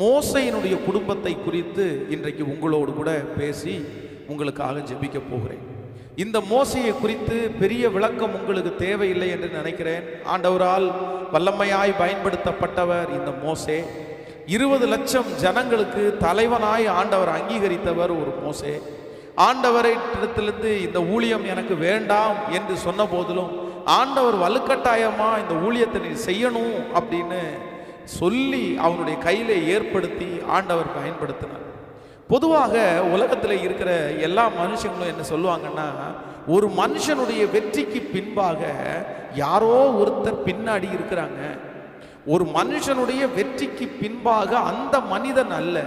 மோசையினுடைய குடும்பத்தை குறித்து இன்றைக்கு உங்களோடு கூட பேசி உங்களுக்காக ஜெபிக்க போகிறேன். இந்த மோசையை குறித்து பெரிய விளக்கம் உங்களுக்கு தேவையில்லை என்று நினைக்கிறேன். ஆண்டவரால் வல்லமையாய் பயன்படுத்தப்பட்டவர் இந்த மோசே. இருபது லட்சம் ஜனங்களுக்கு தலைவனாய் ஆண்டவர் அங்கீகரித்தவர் ஒரு மோசே. ஆண்டவரிடத்திலிருந்து இந்த ஊழியம் எனக்கு வேண்டாம் என்று சொன்ன போதிலும் ஆண்டவர் வலுக்கட்டாயமா இந்த ஊழியத்தை நீ செய்யணும் அப்படின்னு சொல்லி அவனுடைய கையிலே ஏற்படுத்தி ஆண்டவர் பயன்படுத்தினார். பொதுவாக உலகத்தில் இருக்கிற எல்லா மனுஷங்களும் என்ன சொல்லுவாங்கன்னா ஒரு மனுஷனுடைய வெற்றிக்கு பின்பாக யாரோ ஒருத்தர் பின்னாடி இருக்கிறாங்க. ஒரு மனுஷனுடைய வெற்றிக்கு பின்பாக அந்த மனிதன் அல்ல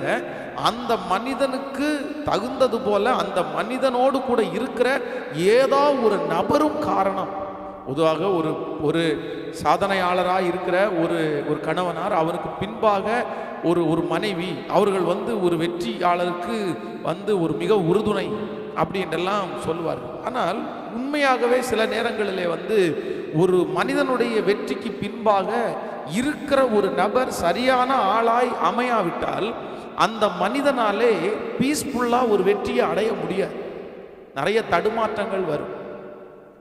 அந்த மனிதனுக்கு தகுந்தது போல அந்த மனிதனோடு கூட இருக்கிற ஏதோ ஒரு நபரும் காரணம். பொதுவாக ஒரு ஒரு சாதனையாளராக இருக்கிற ஒரு ஒரு கணவனார் அவருக்கு பின்பாக ஒரு ஒரு மனைவி அவர்கள் வந்து ஒரு வெற்றியாளருக்கு வந்து ஒரு மிக உறுதுணை அப்படின்றெல்லாம் சொல்லுவார்கள் ஆனால் உண்மையாகவே சில நேரங்களிலே வந்து ஒரு மனிதனுடைய வெற்றிக்கு பின்பாக இருக்கிற ஒரு நபர் சரியான ஆளாய் அமையாவிட்டால் அந்த மனிதனாலே பீஸ்ஃபுல்லாக ஒரு வெற்றியை அடைய முடியாது. நிறைய தடுமாற்றங்கள் வரும்.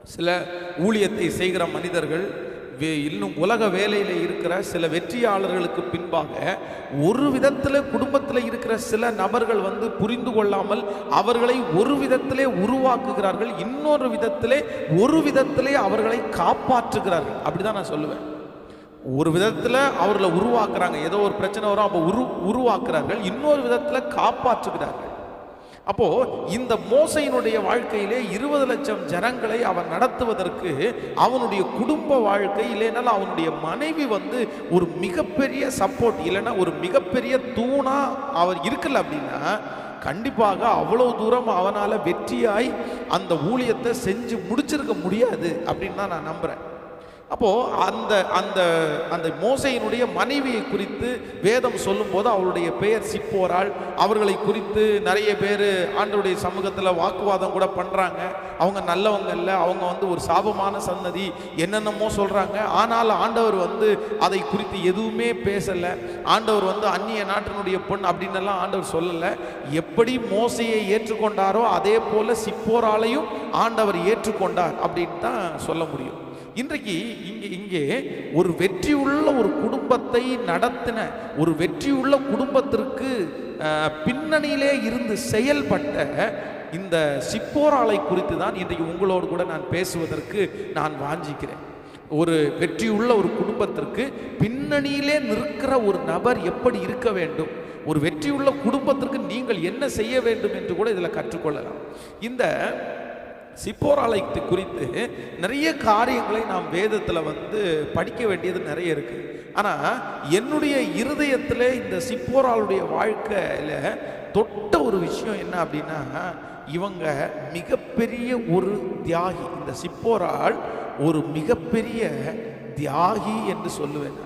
சில ஊழியத்தை செய்கிற மனிதர்கள் வே- இன்னும் உலக வேலையில் இருக்கிற சில வெற்றியாளர்களுக்கு பின்பாக ஒரு விதத்தில் குடும்பத்தில் இருக்கிற சில நபர்கள் வந்து புரிந்து கொள்ளாமல் அவர்களை ஒரு விதத்திலே உருவாக்குகிறார்கள் இன்னொரு விதத்திலே ஒரு விதத்திலே அவர்களை காப்பாற்றுகிறார்கள். அப்படிதான் நான் சொல்லுவேன். ஒரு விதத்தில் அவர்களை உருவாக்குறாங்க. ஏதோ ஒரு பிரச்சனை வரும் அப்போ உரு உருவாக்குறார்கள். இன்னொரு விதத்தில் காப்பாற்றுகிறார்கள். அப்போ இந்த மோசையினுடைய வாழ்க்கையிலே இருபது லட்சம் ஜனங்களை அவன் நடத்துவதற்கு அவனுடைய குடும்ப வாழ்க்கை இல்லைனாலும் அவனுடைய மனைவி வந்து ஒரு மிகப்பெரிய சப்போர்ட் இல்லைன்னா ஒரு மிகப்பெரிய தூணா அவர் இருக்கல அப்படின்னா கண்டிப்பாக அவ்வளோ தூரம் அவனால் வெற்றியாய் அந்த ஊழியத்தை செஞ்சு முடிச்சிருக்க முடியாது அப்படின்னு தான் நான் நம்புறேன். அப்போது அந்த அந்த அந்த மோசையினுடைய மனைவியை குறித்து வேதம் சொல்லும்போது அவளுடைய பெயர் சிப்போராள் அவர்களை குறித்து நிறைய பேர் ஆண்டருடைய சமூகத்தில் வாக்குவாதம் கூட பண்ணுறாங்க அவங்க நல்லவங்க இல்லை அவங்க வந்து ஒரு சாபமான சன்னதி என்னென்னமோ சொல்கிறாங்க ஆனால் ஆண்டவர் வந்து அதை குறித்து எதுவுமே பேசலை. ஆண்டவர் வந்து அந்நிய நாட்டினுடைய பொண் அப்படின்னு எல்லாம் ஆண்டவர் சொல்லலை. எப்படி மோசையை ஏற்றுக்கொண்டாரோ அதே போல் சிப்போராலையும் ஆண்டவர் ஏற்றுக்கொண்டார் அப்படின்னு தான் சொல்ல முடியும். இன்றைக்கு இங்கே இங்கே ஒரு வெற்றியுள்ள ஒரு குடும்பத்தை நடத்தின ஒரு வெற்றியுள்ள குடும்பத்திற்கு பின்னணியிலே இருந்து செயல்பட்ட இந்த சிப்போராலை குறித்து தான் இன்றைக்கு உங்களோடு கூட நான் பேசுவதற்கு நான் வாஞ்சிக்கிறேன். ஒரு வெற்றியுள்ள ஒரு குடும்பத்திற்கு பின்னணியிலே நிற்கிற ஒரு நபர் எப்படி இருக்க வேண்டும்? ஒரு வெற்றியுள்ள குடும்பத்திற்கு நீங்கள் என்ன செய்ய வேண்டும் என்று கூட இதில் கற்றுக்கொள்ளலாம். இந்த சிப்போராலயத்தை குறித்து நிறைய காரியங்களை நாம் வேதத்தில் வந்து படிக்க வேண்டியது நிறைய இருக்குது ஆனால் என்னுடைய இருதயத்தில் இந்த சிப்போராளுடைய வாழ்க்கையில் தொட்ட ஒரு விஷயம் என்ன அப்படின்னா இவங்க மிகப்பெரிய ஒரு தியாகி. இந்த சிப்போரால் ஒரு மிகப்பெரிய தியாகி என்று சொல்லுவேன்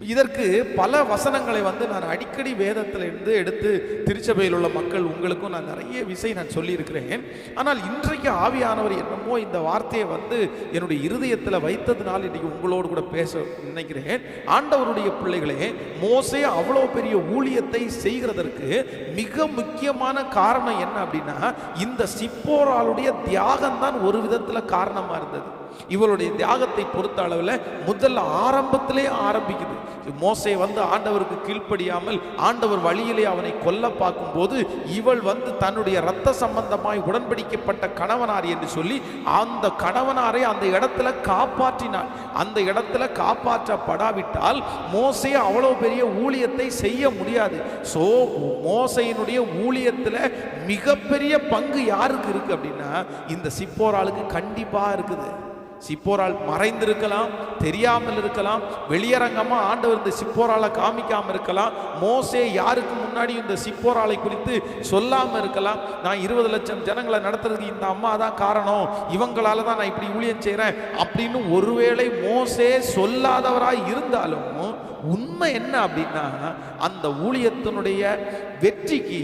இதற்கு பல வசனங்களை வந்து நான் அடிக்கடி வேதத்திலிருந்து எடுத்து திருச்சபையில் உள்ள மக்கள் உங்களுக்கும் நான் நிறைய விசை நான் சொல்லியிருக்கிறேன். ஆனால் இன்றைக்கு ஆவியானவர் என்னமோ இந்த வார்த்தையை வந்து என்னுடைய இருதயத்தில் வைத்ததுனால் இன்றைக்கு உங்களோடு கூட பேச நினைக்கிறேன். ஆண்டவருடைய பிள்ளைகளே மோசே அவ்வளோ பெரிய ஊழியத்தை செய்கிறதற்கு மிக முக்கியமான காரணம் என்ன அப்படின்னா இந்த சிப்போராளுடைய தியாகம்தான் ஒரு விதத்தில் காரணமாக இருந்தது. இவளுடைய தியாகத்தை பொறுத்த அளவில் முதல்ல ஆரம்பத்திலே ஆரம்பிக்குது. மோசை வந்து ஆண்டவருக்கு கீழ்ப்படியாமல் ஆண்டவர் வழியிலே அவனை கொல்ல பார்க்கும்போது இவள் வந்து தன்னுடைய இரத்த சம்பந்தமாய் உடன்படிக்கப்பட்ட கணவனார் என்று சொல்லி அந்த கணவனாரை அந்த இடத்துல காப்பாற்றினாள். அந்த இடத்துல காப்பாற்றப்படாவிட்டால் மோசை அவ்வளோ பெரிய ஊழியத்தை செய்ய முடியாது. ஸோ மோசையினுடைய ஊழியத்தில் மிகப்பெரிய பங்கு யாருக்கு இருக்கு அப்படின்னா இந்த சிப்போராளுக்கு கண்டிப்பாக இருக்குது. சிப்போரால் மறைந்திருக்கலாம் தெரியாமல் இருக்கலாம் வெளியரங்கமாக ஆண்டவர் இந்த சிப்போராலை காமிக்காமல் இருக்கலாம் மோசே யாருக்கு முன்னாடி இந்த சிப்போராலை குறித்து சொல்லாமல் இருக்கலாம் நான் இருபது லட்சம் ஜனங்களை நடத்துறதுக்கு இந்த அம்மா தான் காரணம் இவங்களால தான் நான் இப்படி ஊழியம் செய்கிறேன் அப்படின்னு ஒருவேளை மோசே சொல்லாதவராக இருந்தாலும் உண்மை என்ன அப்படின்னா அந்த ஊழியத்தினுடைய வெற்றிக்கு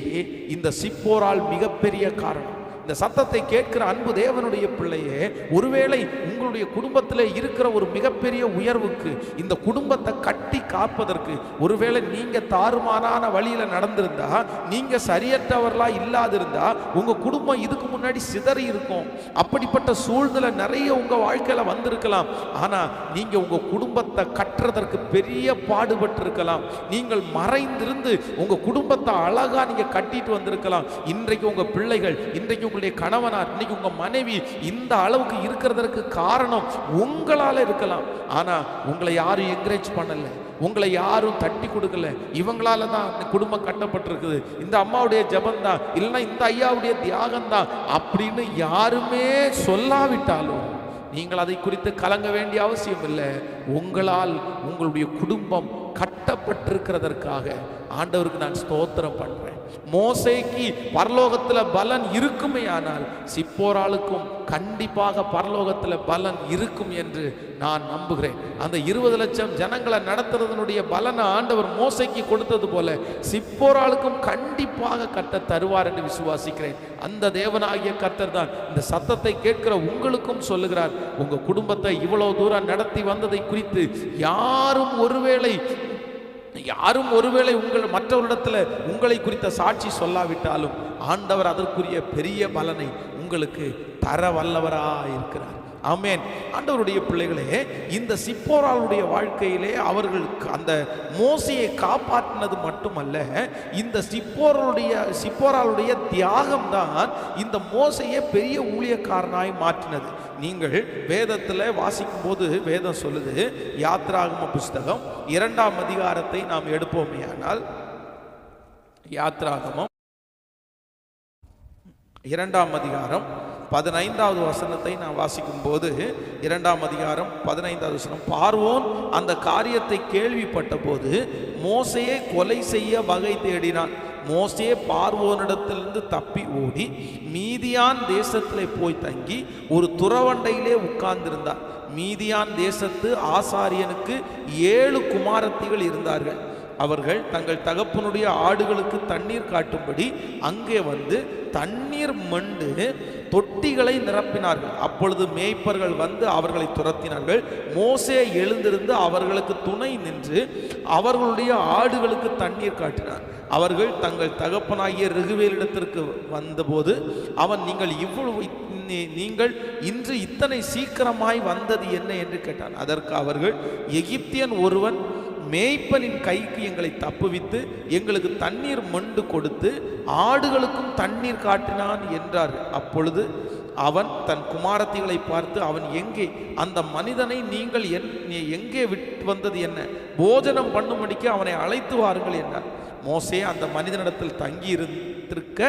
இந்த சிப்போரால் மிகப்பெரிய காரணம். இந்த சத்தத்தை கேட்கிற அன்பு தேவனுடைய பிள்ளையே ஒருவேளை உங்களுடைய குடும்பத்தில் இருக்கிற ஒரு மிகப்பெரிய உயர்வுக்கு இந்த குடும்பத்தை கட்டி காப்பதற்கு ஒருவேளை நீங்க தாறுமாறான வழியில நடந்திருந்தா நீங்க சரியற்றவர்களா இல்லாதிருந்தா உங்க குடும்பம் இதுக்கு முன்னாடி சிதறி இருக்கும். அப்படிப்பட்ட சூழ்நிலை நிறைய உங்க வாழ்க்கையில வந்திருக்கலாம். ஆனா நீங்க உங்க குடும்பத்தை கட்டுறதற்கு பெரிய பாடுபட்டு இருக்கலாம் நீங்கள் மறைந்திருந்து உங்க குடும்பத்தை அழகா நீங்க கட்டிட்டு வந்திருக்கலாம். இன்றைக்கு உங்க பிள்ளைகள் இன்றைக்கு உங்களுடைய கணவனார் இன்னைக்கு உங்க மனைவி இந்த அளவுக்கு இருக்கிறதற்கு காரணம் உங்களால இருக்கலாம். ஆனா உங்களை யாரும் என்கரேஜ் பண்ணல. உங்களை யாரும் தட்டி கொடுக்கல. இவங்களால தான் இந்த குடும்பம் கட்டப்பட்டிருக்குது. இந்த அம்மாவுடைய ஜபந்தான் இல்லைன்னா இந்த ஐயாவுடைய தியாகம் தான் அப்படின்னு யாருமே சொல்லாவிட்டாலும் நீங்கள் அதை குறித்து கலங்க வேண்டிய அவசியம் இல்லை. உங்களால் உங்களுடைய குடும்பம் கட்டப்பட்டிருக்கிறதற்காக ஆண்டவருக்கு நான் ஸ்தோத்திரம் பண்றேன். மோசைக்கு பரலோகத்துல பலன் இருக்குமே ஆனால் சிப்போராளுக்கும் கண்டிப்பாக பரலோகத்துல பலன் இருக்கும் என்று நான் நம்புகிறேன். அந்த இருபது லட்சம் ஜனங்களை நடத்துறதனுடைய பலனை ஆண்டவர் மோசைக்கு கொடுத்தது போல சிப்போராளுக்கும் கண்டிப்பாக கட்ட தருவார் என்று விசுவாசிக்கிறேன். அந்த தேவனாகிய கர்த்தர் தான் இந்த சத்தத்தை கேட்கிற உங்களுக்கும் சொல்லுகிறார். உங்க குடும்பத்தை இவ்வளவு தூரம் நடத்தி வந்ததை குறித்து யாரும் ஒருவேளை யாரும் ஒருவேளை உங்கள் மற்றவரிடத்தில் உங்களை குறித்த சாட்சி சொல்லாவிட்டாலும் ஆண்டவர் அதற்குரிய பெரிய பலனை உங்களுக்கு தர வல்லவராக இருக்கிறார் ஆமேன். ஆண்டவருடைய பிள்ளைகளே இந்த சிப்போராளுடைய வாழ்க்கையிலே அவர்கள் அந்த மோசையை காப்பாற்றினது மட்டுமல்ல இந்த சிப்போராளுடைய சிப்போராளுடைய தியாகம் தான் இந்த மோசையை பெரிய ஊழியக்காரனாய் மாற்றினது. நீங்கள் வேதத்தில் வாசிக்கும் போது வேதம் சொல்லுது யாத்ராகம புஸ்தகம் இரண்டாம் அதிகாரத்தை நாம் எடுப்போமே ஆனால் யாத்ராகமம் இரண்டாம் அதிகாரம் பதினைந்தாவது வசனத்தை நான் வாசிக்கும் போது இரண்டாம் அதிகாரம் பதினைந்தாவது வசனம் பார்வோன் அந்த காரியத்தை கேள்விப்பட்ட போது மோசையை கொலை செய்ய வகை தேடினான். மோசே பார்வோனிடத்திலிருந்து தப்பி ஓடி மீதியான் தேசத்தில் போய் தங்கி ஒரு துறவண்டையிலே உட்கார்ந்திருந்தார். மீதியான் தேசத்து ஆசாரியனுக்கு ஏழு குமாரத்திகள் இருந்தார்கள். அவர்கள் தங்கள் தகப்பனுடைய ஆடுகளுக்கு தண்ணீர் காட்டும்படி அங்கே வந்து தண்ணீர் மண்டு தொட்டிகளை நிரப்பினார்கள். அப்பொழுது மேய்ப்பர்கள் வந்து அவர்களை துரத்தினார்கள். மோசே எழுந்திருந்து அவர்களுக்கு துணை நின்று அவர்களுடைய ஆடுகளுக்கு தண்ணீர் காட்டினார். அவர்கள் தங்கள் தகப்பனாகிய ரகுவேலிடத்திற்கு வந்தபோது அவன் நீங்கள் இவ்வளவு நீ- நீங்கள் இன்று இத்தனை சீக்கிரமாய் வந்தது என்ன? என்று கேட்டான். அதற்கு அவர்கள் எகிப்தியன் ஒருவன் மேய்ப்பனின் கைக்கு எங்களை தப்புவித்து எங்களுக்கு தண்ணீர் மண்டு கொடுத்து ஆடுகளுக்கும் தண்ணீர் காட்டினான் என்றார். அப்பொழுது அவன் தன் குமாரத்திகளை பார்த்து அவன் எங்கே? அந்த மனிதனை நீங்கள் என் நீ எங்கே விட்டு வந்தது என்ன? போஜனம் பண்ணும்படிக்கு அவனை அழைத்து வாருங்கள் என்றார் மோசே அந்த மனிதனிடத்தில் தங்கியிருந்திருக்க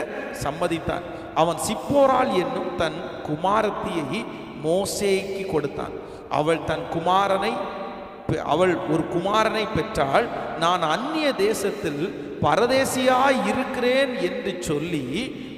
சம்மதித்தான். அவன் சிப்போரால் என்னும் தன் குமாரத்தியை மோசேக்கு கொடுத்தான். அவள் தன் குமாரனை அவள் ஒரு குமாரனை பெற்றால் நான் அந்நிய தேசத்தில் பரதேசியாய் இருக்கிறேன் என்று சொல்லி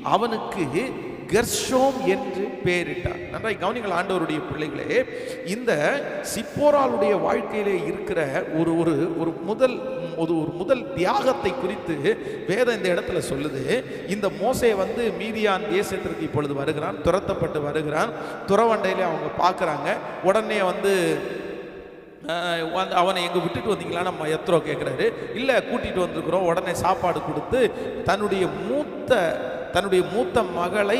அவனுக்கு கெர்ஷோம் என்று பெயரிட்டார் நன்றாய் கவனிங்கள் ஆண்டவருடைய பிள்ளைகளே இந்த சிப்போராளுடைய வாழ்க்கையிலே இருக்கிற ஒரு ஒரு ஒரு முதல் ஒரு ஒரு முதல் தியாகத்தை குறித்து வேதம் இந்த இடத்துல சொல்லுது. இந்த மோசை வந்து மீதியான் தேசத்திற்கு இப்பொழுது வருகிறான் துரத்தப்பட்டு வருகிறான். துறவண்டையிலே அவங்க பார்க்குறாங்க. உடனே வந்து அவனை எங்கே விட்டுட்டு வந்தீங்களா? நம்ம எத்ரோ கேட்குறாரு இல்லை கூட்டிகிட்டு வந்திருக்கிறோம். உடனே சாப்பாடு கொடுத்து தன்னுடைய மூத்த தன்னுடைய மூத்த மகளை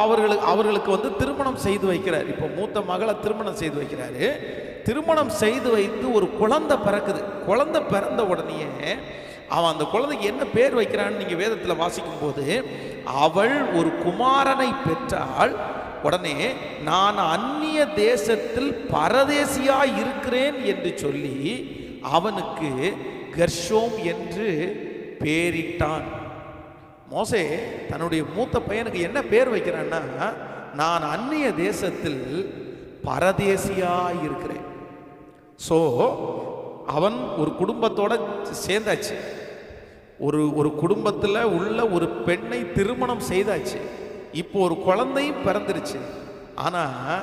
அவர்களுக்கு அவர்களுக்கு வந்து திருமணம் செய்து வைக்கிறார். இப்போ மூத்த மகளை திருமணம் செய்து வைக்கிறாரு. திருமணம் செய்து வைத்து ஒரு குழந்தை பிறக்குது. குழந்தை பிறந்த உடனேயே அவன் அந்த குழந்தைக்கு என்ன பேர் வைக்கிறான்னு நீங்கள் வேதத்தில் வாசிக்கும் போது அவள் ஒரு குமாரனை பெற்றால் உடனே நான் அந்நிய தேசத்தில் பரதேசியா இருக்கிறேன் என்று சொல்லி அவனுக்கு கர்ஷோம் என்று பேரிட்டான். மோசே தன்னுடைய மூத்த பையனுக்கு என்ன பேர் வைக்கிறான்னா நான் அந்நிய தேசத்தில் பரதேசியா இருக்கிறேன். ஸோ அவன் ஒரு குடும்பத்தோட சேர்ந்தாச்சு. ஒரு ஒரு குடும்பத்தில் உள்ள ஒரு பெண்ணை திருமணம் செய்தாச்சு. இப்போ ஒரு குழந்தையும் பிறந்துருச்சு. ஆனால்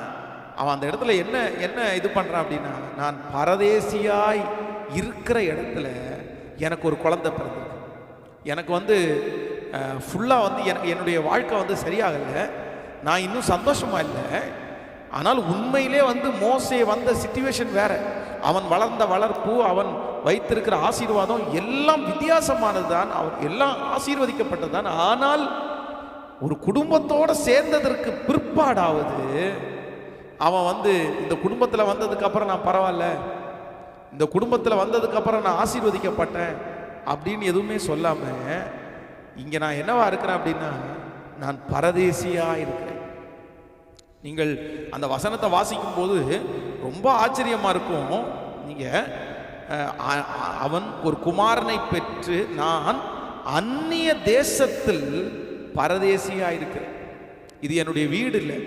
அவன் அந்த இடத்துல என்ன என்ன இது பண்ணுறான் அப்படின்னா நான் பரதேசியாய் இருக்கிற இடத்துல எனக்கு ஒரு குழந்தை பிறந்திருக்கு. எனக்கு வந்து ஃபுல்லாக வந்து எனக்கு என்னுடைய வாழ்க்கை வந்து சரியாகலை. நான் இன்னும் சந்தோஷமா இல்லை. ஆனால் உண்மையிலே வந்து மோசே வந்த சிச்சுவேஷன் வேற. அவன் வளர்ந்த வளர்ப்பு அவன் வைத்திருக்கிற ஆசீர்வாதம் எல்லாம் வித்தியாசமானது தான் அவன் எல்லாம் ஆசீர்வதிக்கப்பட்டது தான் ஆனால் ஒரு குடும்பத்தோட சேர்ந்ததற்கு பிற்பாடாவது அவன் வந்து இந்த குடும்பத்தில் வந்ததுக்கு அப்புறம் நான் பரவாயில்ல. இந்த குடும்பத்தில் வந்ததுக்கு அப்புறம் நான் ஆசீர்வதிக்கப்பட்டேன் அப்படின்னு எதுவுமே சொல்லாம இங்க நான் என்னவா இருக்கிறேன் அப்படின்னா நான் பரதேசியா இருக்கிறேன். நீங்கள் அந்த வசனத்தை வாசிக்கும் போது ரொம்ப ஆச்சரியமா இருக்கும். நீங்க அவன் ஒரு குமாரனை பெற்று நான் அந்நிய தேசத்தில் பரதேசியாக இருக்கிறேன் இது என்னுடைய வீடு இல்லை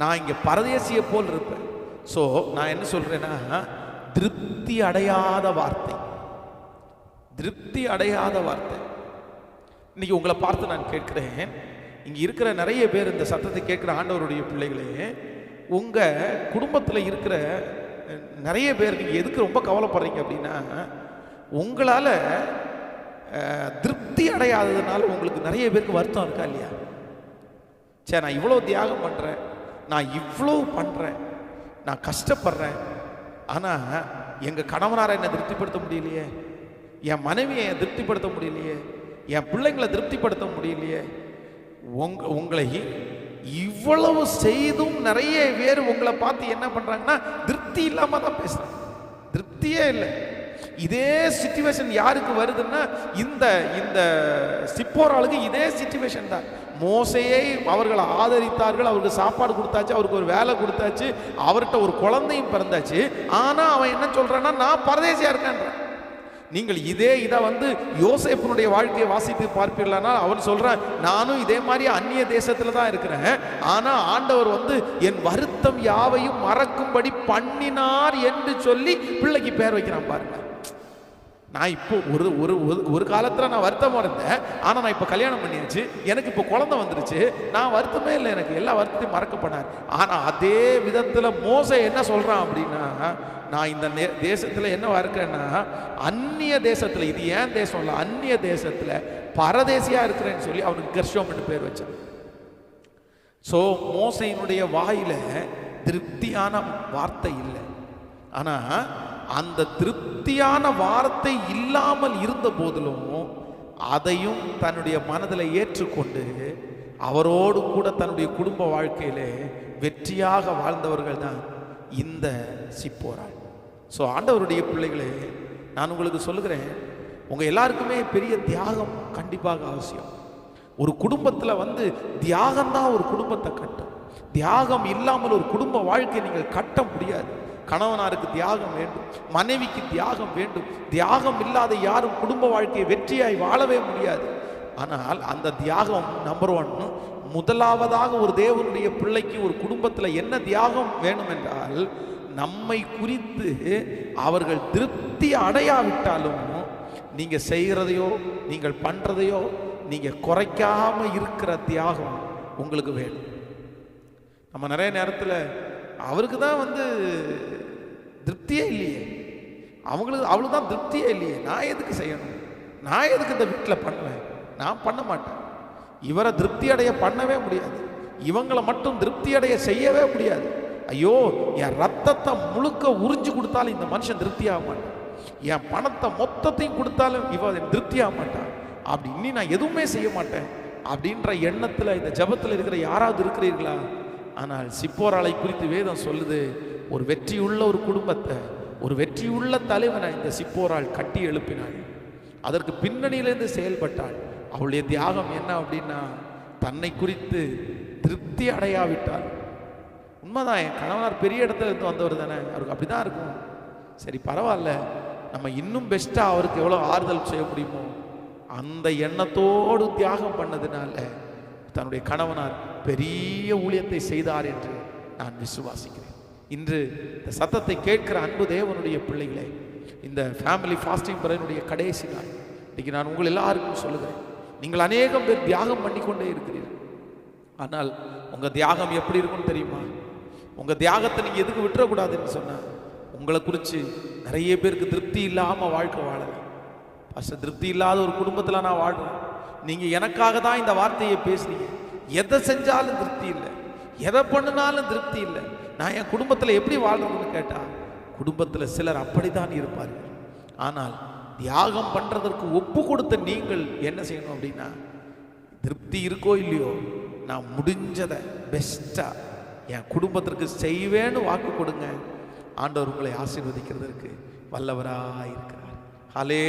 நான் இங்கே பரதேசியை போல் இருப்பேன். ஸோ நான் என்ன சொல்கிறேன்னா திருப்தி அடையாத வார்த்தை. திருப்தி அடையாத வார்த்தை. இன்னைக்கு உங்களை பார்த்து நான் கேட்கிறேன். இங்கே இருக்கிற நிறைய பேர் இந்த சத்தத்தை கேட்குற ஆண்டவருடைய பிள்ளைகளே உங்கள் குடும்பத்தில் இருக்கிற நிறைய பேர் நீங்கள் எதுக்கு ரொம்ப கவலைப்படுறீங்க அப்படின்னா உங்களால் திருப்தி அடையாததுனால உங்களுக்கு நிறைய பேருக்கு வருத்தம் இருக்கா இல்லையா? சரி நான் இவ்வளோ தியாகம் பண்ணுறேன் நான் இவ்வளோ பண்ணுறேன் நான் கஷ்டப்படுறேன். ஆனால் எங்கள் கணவனாரை என்னை திருப்திப்படுத்த முடியலையே. என் மனைவியை திருப்திப்படுத்த முடியலையே. என் பிள்ளைங்களை திருப்திப்படுத்த முடியலையே. உங்க உங்களை இவ்வளவு செய்தும் நிறைய பேர் உங்களை பார்த்து என்ன பண்ணுறாங்கன்னா திருப்தி இல்லாமல் தான் பேசுகிறாங்க திருப்தியே இல்லை. இதே சுச்சுவேஷன் யாருக்கு வருதுன்னா இந்த இந்த சிப்போராளுக்கு இதே சுச்சுவேஷன் தான். மோசையை அவர்களை ஆதரித்தார்கள் அவருக்கு சாப்பாடு கொடுத்தாச்சு அவருக்கு ஒரு வேலை கொடுத்தாச்சு அவர்கிட்ட ஒரு குழந்தையும் பிறந்தாச்சு. ஆனால் அவன் என்ன சொல்கிறான்னா நான் பரதேசியாக இருக்கேன்றான். நீங்கள் இதே இதை வந்து யோசேப்பனுடைய வாழ்க்கையை வாசித்து பார்ப்பீர்களானா அவன் சொல்கிறான் நானும் இதே மாதிரி அந்நிய தேசத்தில் தான் இருக்கிறேன். ஆனால் ஆண்டவர் வந்து என் வருத்தம் யாவையும் மறக்கும்படி பண்ணினார் என்று சொல்லி பிள்ளைக்கு பேர் வைக்கிறான் பாருங்க. நான் இப்போ ஒரு ஒரு ஒரு- ஒரு காலத்தில் நான் வருத்தமாக இருந்தேன். ஆனால் நான் இப்போ கல்யாணம் பண்ணிருச்சு எனக்கு இப்போ குழந்தை வந்துருச்சு. நான் வருத்தமே இல்லை. எனக்கு எல்லா வருத்தத்தையும் மறக்கப்படாது ஆனால் அதே விதத்தில் மோச என்ன சொல்கிறான் அப்படின்னா நான் இந்த நே தேசத்தில் என்னவா இருக்கேன்னா அந்நிய தேசத்தில் இது ஏன் தேசம் இல்லை அந்நிய தேசத்தில் பரதேசியாக இருக்கிறேன்னு சொல்லி அவனுக்கு கர்ஷோம்னு பேர் வச்சான். ஸோ மோசையினுடைய வாயில் திருப்தியான வார்த்தை இல்லை. ஆனால் அந்த திருப்தியான வார்த்தை இல்லாமல் இருந்த போதிலும் அதையும் தன்னுடைய மனதில் ஏற்றுக்கொண்டு அவரோடு கூட தன்னுடைய குடும்ப வாழ்க்கையிலே வெற்றியாக வாழ்ந்தவர்கள் தான் இந்த சிப்போராள் ஸோ ஆண்டவருடைய பிள்ளைகளே நான் உங்களுக்கு சொல்லுகிறேன் உங்கள் எல்லாருக்குமே பெரிய தியாகம் கண்டிப்பாக அவசியம். ஒரு குடும்பத்தில் வந்து தியாகம்தான் ஒரு குடும்பத்தை கட்டும். தியாகம் இல்லாமல் ஒரு குடும்ப வாழ்க்கை நீங்கள் கட்ட முடியாது. கணவனாருக்கு தியாகம் வேண்டும் மனைவிக்கு தியாகம் வேண்டும். தியாகம் இல்லாத யாரும் குடும்ப வாழ்க்கையை வெற்றியாய் வாழவே முடியாது. ஆனால் அந்த தியாகம் நம்பர் ஒன் முதலாவதாக ஒரு தேவனுடைய பிள்ளைக்கு ஒரு குடும்பத்தில் என்ன தியாகம் வேணும் என்றால் நம்மை குறித்து அவர்கள் திருப்தி அடையாவிட்டாலும் நீங்கள் செய்கிறதையோ நீங்கள் பண்ணுறதையோ நீங்கள் குறைக்காமல் இருக்கிற தியாகம் உங்களுக்கு வேணும். நம்ம நிறைய நேரத்தில் அவருக்கு தான் வந்து திருப்தியே இல்லையே. அவங்களுக்கு அவளுக்கு தான் திருப்தியே இல்லையே. நான் எதுக்கு செய்யணும்? நான் எதுக்கு இந்த வீட்டில் பண்ணுவேன்? நான் பண்ண மாட்டேன். இவரை திருப்தி அடைய பண்ணவே முடியாது. இவங்களை மட்டும் திருப்தி அடைய செய்யவே முடியாது. ஐயோ என் ரத்தத்தை முழுக்க உறிஞ்சு கொடுத்தாலும் இந்த மனுஷன் திருப்தியாக மாட்டான். என் பணத்தை மொத்தத்தையும் கொடுத்தாலும் இவன் திருப்தியாக மாட்டான் அப்படி இன்னி நான் எதுவுமே செய்ய மாட்டேன். அப்படின்ற எண்ணத்தில் இந்த ஜெபத்தில் இருக்கிற யாராவது இருக்கிறீர்களா? ஆனால் சிப்போராளை குறித்து வேதம் சொல்லுது ஒரு வெற்றியுள்ள ஒரு குடும்பத்தை ஒரு வெற்றியுள்ள தலைவனை இந்த சிப்போராள் கட்டி எழுப்பினாள். அதற்கு பின்னணியிலிருந்து செயல்பட்டாள். அவளுடைய தியாகம் என்ன அப்படின்னா தன்னை குறித்து திருப்தி அடையாவிட்டாள். உண்மைதான் என் கணவனார் பெரிய இடத்துல இருந்து வந்தவர் தானே அவருக்கு அப்படிதான் இருக்கும். சரி பரவாயில்ல நம்ம இன்னும் பெஸ்ட்டாக அவருக்கு எவ்வளோ ஆறுதல் செய்ய முடியுமோ அந்த எண்ணத்தோடு தியாகம் பண்ணதுனால தன்னுடைய கணவனார் பெரிய ஊழியத்தை செய்தார் என்று நான் விசுவாசிக்கிறேன். இன்று இந்த சத்தத்தை கேட்கிற அன்பு தேவனுடைய பிள்ளைகளே இந்த ஃபேமிலி ஃபாஸ்டிங் பிறனுடைய கடைசி நாள். இன்றைக்கி நான் உங்கள் எல்லாருக்கும் சொல்லுகிறேன் நீங்கள் அநேகம் பேர் தியாகம் பண்ணிக்கொண்டே இருக்கிறீர்கள். ஆனால் உங்கள் தியாகம் எப்படி இருக்கும்னு தெரியுமா? உங்கள் தியாகத்தை நீங்கள் எதுக்கு விட்டுறக்கூடாதுன்னு சொன்னால் உங்களை குறித்து நிறைய பேருக்கு திருப்தி இல்லாமல் வாழ்க்கை வாழலாம். ஃபஸ்ட்டு திருப்தி இல்லாத ஒரு குடும்பத்தில் நான் வாழ்கிறேன் நீங்கள் எனக்காக தான் இந்த வார்த்தையை பேசுனீங்க. எதை செஞ்சாலும் திருப்தி இல்லை. எதை பண்ணினாலும் திருப்தி இல்லை. நான் என் குடும்பத்தில் எப்படி வாழ்றதுன்னு கேட்டால் குடும்பத்தில் சிலர் அப்படித்தான் இருப்பார்கள். ஆனால் தியாகம் பண்ணுறதற்கு ஒப்பு கொடுத்த நீங்கள் என்ன செய்யணும் அப்படின்னா திருப்தி இருக்கோ இல்லையோ நான் முடிஞ்சதை பெஸ்ட்டாக என் குடும்பத்திற்கு செய்வேன்னு வாக்கு கொடுங்க. ஆண்டவர் உங்களை ஆசீர்வதிக்கிறதற்கு வல்லவராக இருக்கிறார் ஹலே